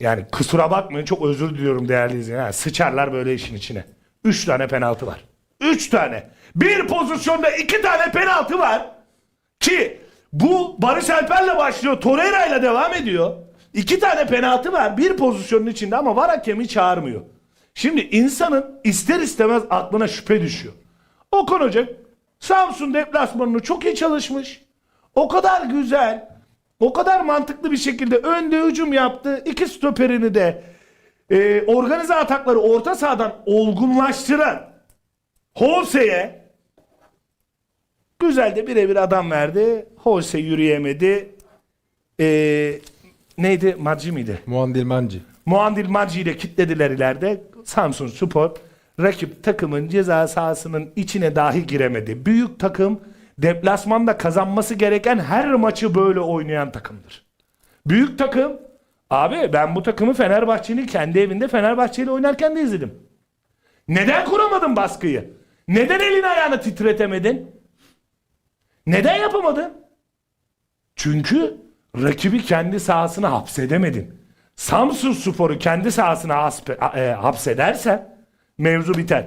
Yani kusura bakmayın çok özür diliyorum değerli izleyenler. Sıçarlar böyle işin içine. Üç tane penaltı var. Üç tane. Bir pozisyonda iki tane penaltı var. Ki bu Barış Alper'le başlıyor. Torreira'yla devam ediyor. İki tane penaltı var. Bir pozisyonun içinde ama var hakemi çağırmıyor. Şimdi insanın ister istemez aklına şüphe düşüyor. Okan Hoca Samsun deplasmanını çok iyi çalışmış. O kadar güzel, o kadar mantıklı bir şekilde önde hücum yaptı. İki stoperini de e, organize atakları orta sahadan olgunlaştıran Holse'ye güzel de birebir adam verdi. Holse yürüyemedi. E, neydi? Madji miydi? Muandil Manci. Muandil Maci ile kitlediler ileride. Samsun Spor rakip takımın ceza sahasının içine dahi giremedi. Büyük takım deplasmanda kazanması gereken her maçı böyle oynayan takımdır. Büyük takım abi ben bu takımı Fenerbahçe'nin kendi evinde Fenerbahçe ile oynarken de izledim. Neden kuramadın baskıyı? Neden elini ayağını titretemedin? Neden yapamadın? Çünkü rakibi kendi sahasına hapsedemedin. Samsun Spor'u kendi sahasına e, hapsedersen mevzu biter.